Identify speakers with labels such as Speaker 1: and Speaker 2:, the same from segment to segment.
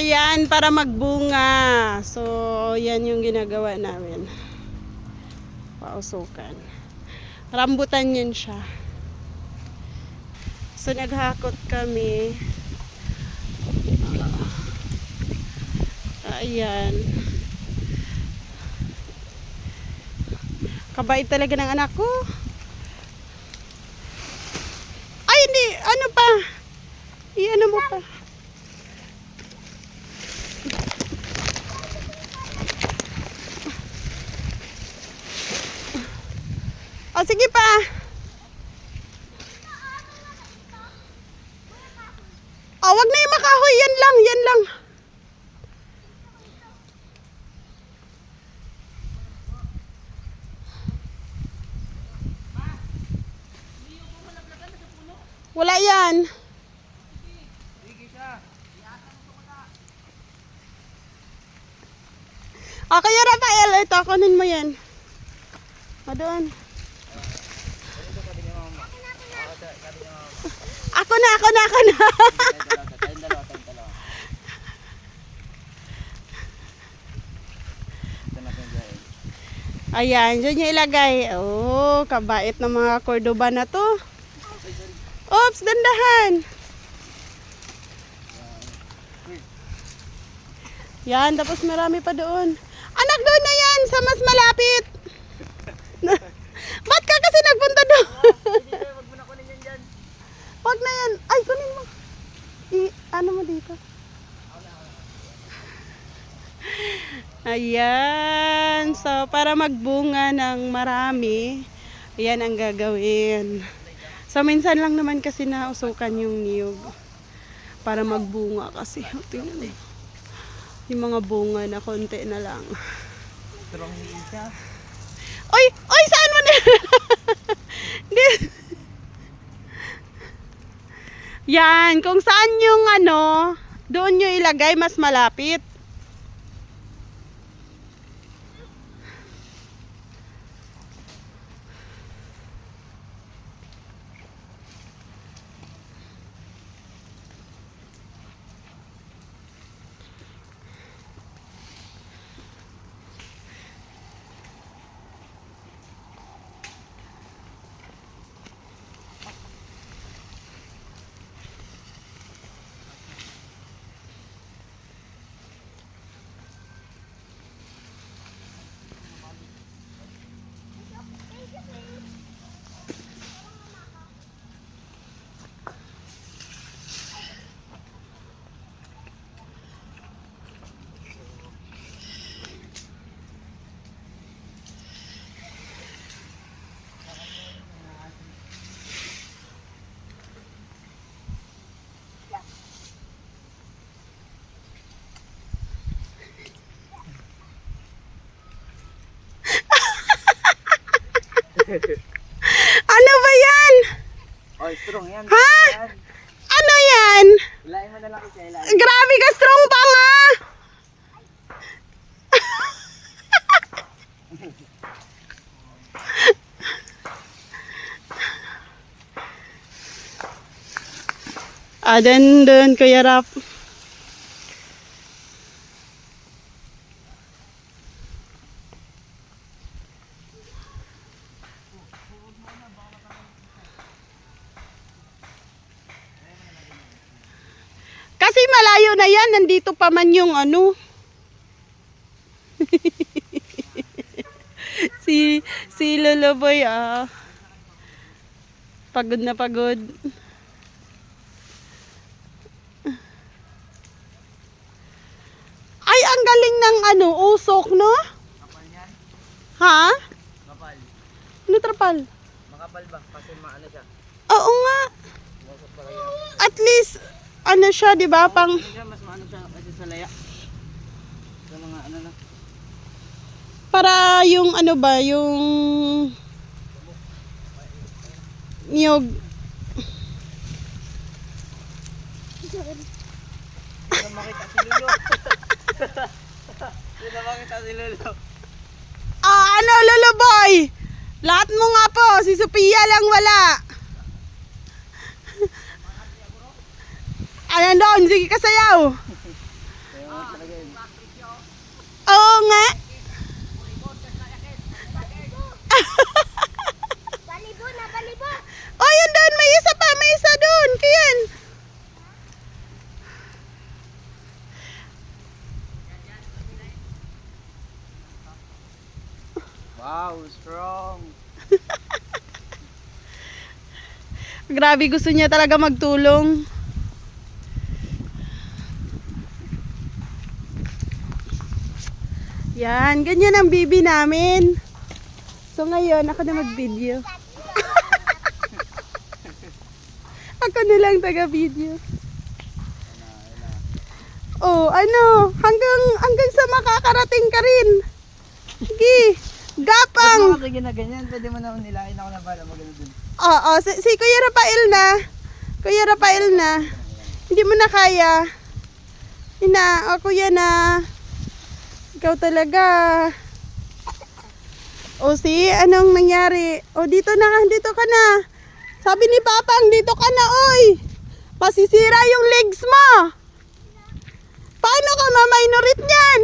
Speaker 1: Ayan, para magbunga. So, yan yung ginagawa namin. Pausukan. Rambutan yun siya. So, naghakot kami. Ayan. Kabait talaga ng anak ko. Ay, hindi. Ano pa? I-ano mo pa? O, sige pa. O, wag na yung makahoy. Yan lang, yan lang. Wala yan. O, kaya Rafael, ito, kunin mo yan. O, doon. Ako na, ako na, ako na. Ayan, dyan yung ilagay. Oh, kabait ng mga Cordoba na to. Oops, dandahan. Yan, tapos marami pa doon. Anak, doon na yan, sa mas malapit. Ba't ka kasi nagpunta doon?
Speaker 2: Huwag mo na kunin yan dyan.
Speaker 1: Wag na yan. Ay, kunin mo. I, ano mo dito? Ayan. So, para magbunga ng marami, ayan ang gagawin. So, minsan lang naman kasi nausukan yung niyog. Para magbunga kasi. Tingnan mo. Yung mga bunga na konti na lang.
Speaker 2: Strong siya.
Speaker 1: Oy! Oy! Saan mo na? Yan. Kung saan yung ano, doon nyo ilagay, mas malapit. Ano ba yan?
Speaker 2: Oh, strong yan.
Speaker 1: Ha?
Speaker 2: Yan.
Speaker 1: Ano yan?
Speaker 2: Ilain mo na lang siya. Ilain.
Speaker 1: Grabe ka strong pa nga! ah, dun, dun, Kuya Rap. Kasi malayo na yan, nandito pa man yung ano. si si Lolo Boy ah. Pagod na pagod. Ay, ang galing ng ano, usok, no?
Speaker 2: Kapal yan.
Speaker 1: Ha?
Speaker 2: Kapal.
Speaker 1: Ano trapal?
Speaker 2: Makapal ba? Kasi maano siya.
Speaker 1: Oo nga. At least, ano siya, di ba? Pang,
Speaker 2: mas maano siya kasi sa laya. Sa mga ano na.
Speaker 1: para yung ano ba, yung niyog.
Speaker 2: Hindi na makita si Lolo. Hindi na makita si Lolo.
Speaker 1: Ah, ano, Lolo Boy? Lahat mo nga po, si Sophia lang wala. Ayan doon, sige ka sayaw. Oo nga.
Speaker 3: Balibo na, balibo!
Speaker 1: Oh, yun doon. May isa pa. May isa doon. Kiyan.
Speaker 2: Wow, strong.
Speaker 1: Grabe, gusto niya talaga magtulong. Yan, ganyan ang bibi namin. So ngayon, ako na mag-video. ako na lang taga-video. Oh, ano, hanggang hanggang sa makakarating ka rin. Sige, gapang.
Speaker 2: Pag mo na ganyan, pwede mo naman nilain ako na bala magano dun.
Speaker 1: Oo, si, si Kuya Rafael na. Kuya Rafael na. Hindi mo na kaya. Ina, o kuya na. Ikaw talaga. O si, anong nangyari? O dito na, dito ka na. Sabi ni Papang, dito ka na, oy. Masisira yung legs mo. Paano ka maminorit niyan?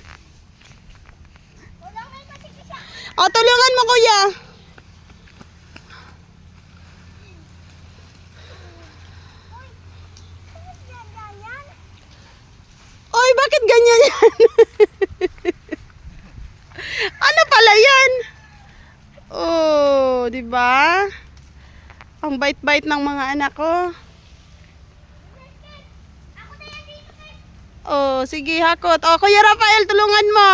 Speaker 1: O, tulungan mo, kuya.
Speaker 3: Bakit yan, ganyan?
Speaker 1: Oy, bakit ganyan yan? ano pala yan? Oh, di ba? Ang bait-bait ng mga anak ko.
Speaker 3: Kate!
Speaker 1: Oh, sige, hakot. Oh, Kuya Rafael, tulungan mo.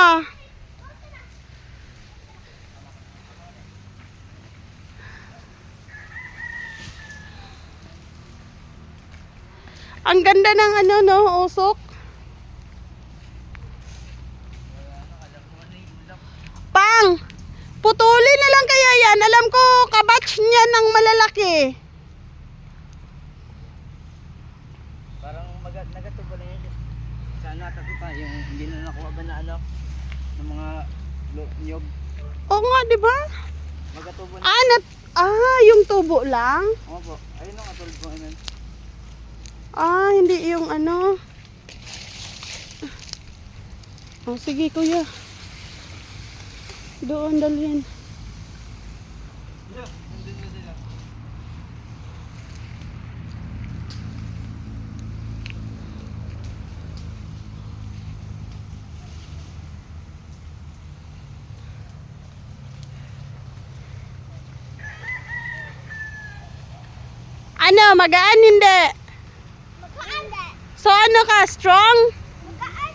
Speaker 1: Ang ganda ng ano, no, usok. Pang, putulin na lang kaya kabatch niya ng malalaki.
Speaker 2: Parang mag nagatubo na yan. Sana takupa yung hindi na nakuha ba na ano ng mga niyog.
Speaker 1: Oo nga, di ba?
Speaker 2: Magatubo na.
Speaker 1: Ah, nat ah, yung tubo lang.
Speaker 2: Oo po. Ayun ang katulad ko ano.
Speaker 1: Ah, hindi yung ano. Oh, sige kuya. Doon dalhin.
Speaker 2: Nandun
Speaker 1: magaan hindi?
Speaker 3: Magaan!
Speaker 1: So ano ka, strong?
Speaker 3: Magaan!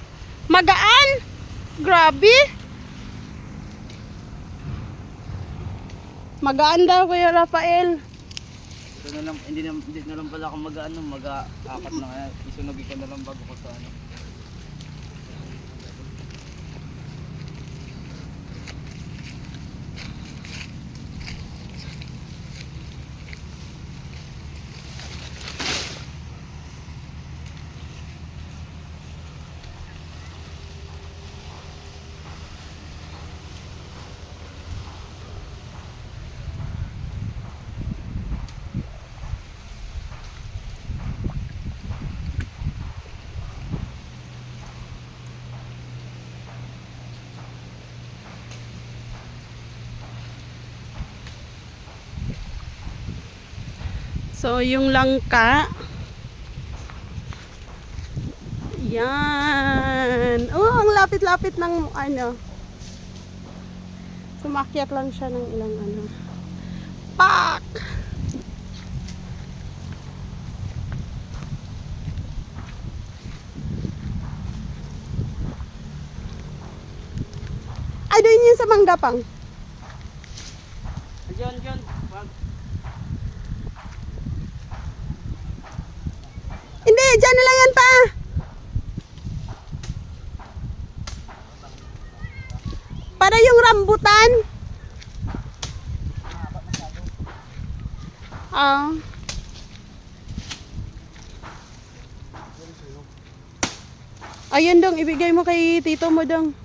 Speaker 1: Magaan? Grabe. Magaan daw kuya Rafael.
Speaker 2: Ito na lang, hindi na, hindi na lang pala ako mag-ano, mag-aapat na kaya isunog ko na lang bago ko sa ano.
Speaker 1: So, yung langka. Yan. Oh, ang lapit-lapit ng ano. Sumakyat lang siya ng ilang ano. Pak! Ay, doon yun sa manggapang.
Speaker 2: John, John,
Speaker 1: Hindi, dyan na lang yan pa. Para yung rambutan. Ah. Ayun dong, ibigay mo kay tito mo dong.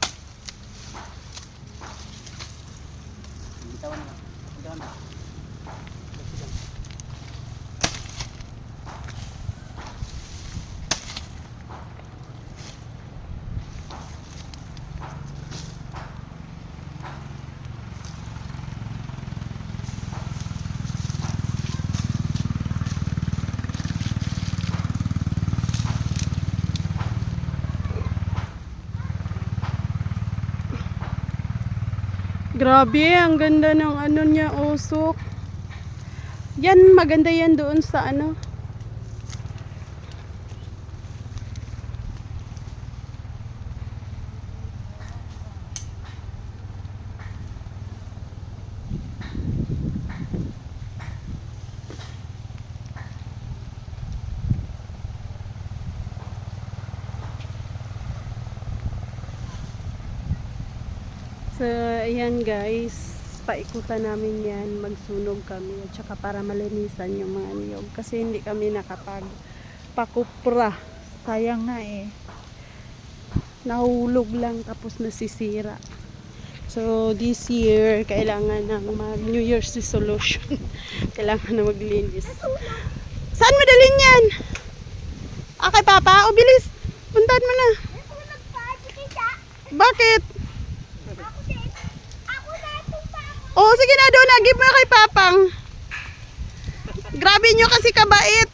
Speaker 1: Grabe, ang ganda ng ano niya, usok. Yan, maganda yan doon sa ano. So, ayan guys, paikutan namin yan, magsunog kami, at saka para malinisan yung mga niyog. Kasi hindi kami nakapag pakupra. Sayang nga eh. Nahulog lang tapos nasisira. So, this year, kailangan ng mag New Year's resolution. kailangan na maglinis. Saan mo dalhin yan? Ah, kay Papa? O, bilis. Puntahan mo na. Bakit?
Speaker 3: Ako din. Ako na itong pa ako.
Speaker 1: Oo, Oh, sige na doon. Give mo kay Papang. Grabe nyo kasi kabait.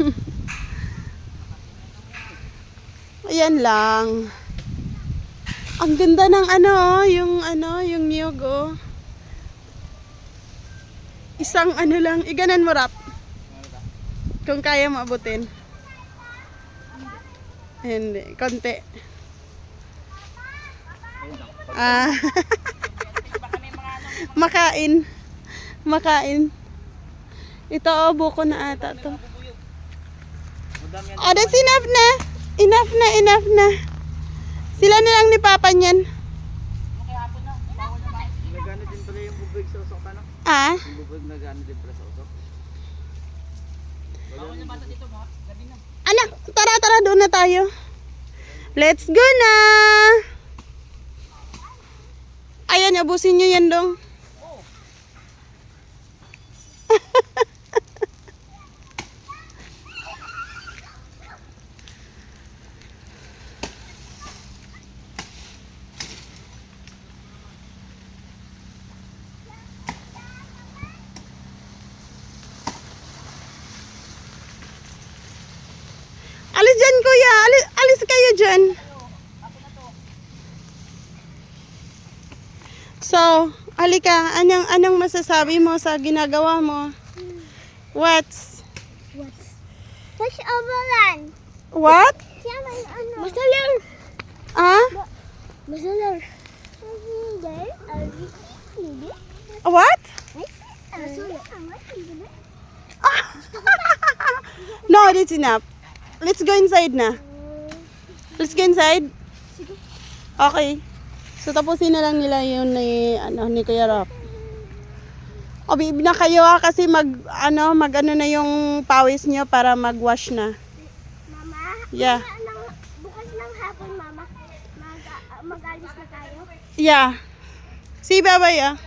Speaker 1: Ayan lang. Ang ganda ng ano, yung ano, yung niyog, oh. Isang ano lang, iganan mo rap. Kung kaya mo abutin. Hindi, konti. Ah. Makain. Makain. Ito oh, buko na ata to. Oh, that's enough na. Enough na, enough na. Sila na lang ni Papa niyan.
Speaker 2: Nagano din pala yung bubig sa usok?
Speaker 1: Ah?
Speaker 2: Yung din pala sa usok.
Speaker 1: Anak, tara, tara, doon na tayo. Let's go na! Ayan, abusin nyo yan dong. Alis dyan, kuya. Alis, alis kayo dyan. So, alika. Anong, anong masasabi mo sa ginagawa mo? What's?
Speaker 3: Tapos overland.
Speaker 1: What?
Speaker 3: Ano. Masalar.
Speaker 1: Ah?
Speaker 3: Masalar.
Speaker 1: What?
Speaker 3: Masalar.
Speaker 1: no, that's enough. Let's go inside na. Let's go inside. Okay. So, tapusin na lang nila yun ni, ano, ni Kuya Rap. O, bibig na kayo ha, kasi mag, ano, mag, ano na yung pawis nyo para mag-wash na.
Speaker 3: Mama.
Speaker 1: Yeah.
Speaker 3: Bukas ng hapon, mama. Mag, mag-alis na tayo.
Speaker 1: Yeah. Si Babay ah.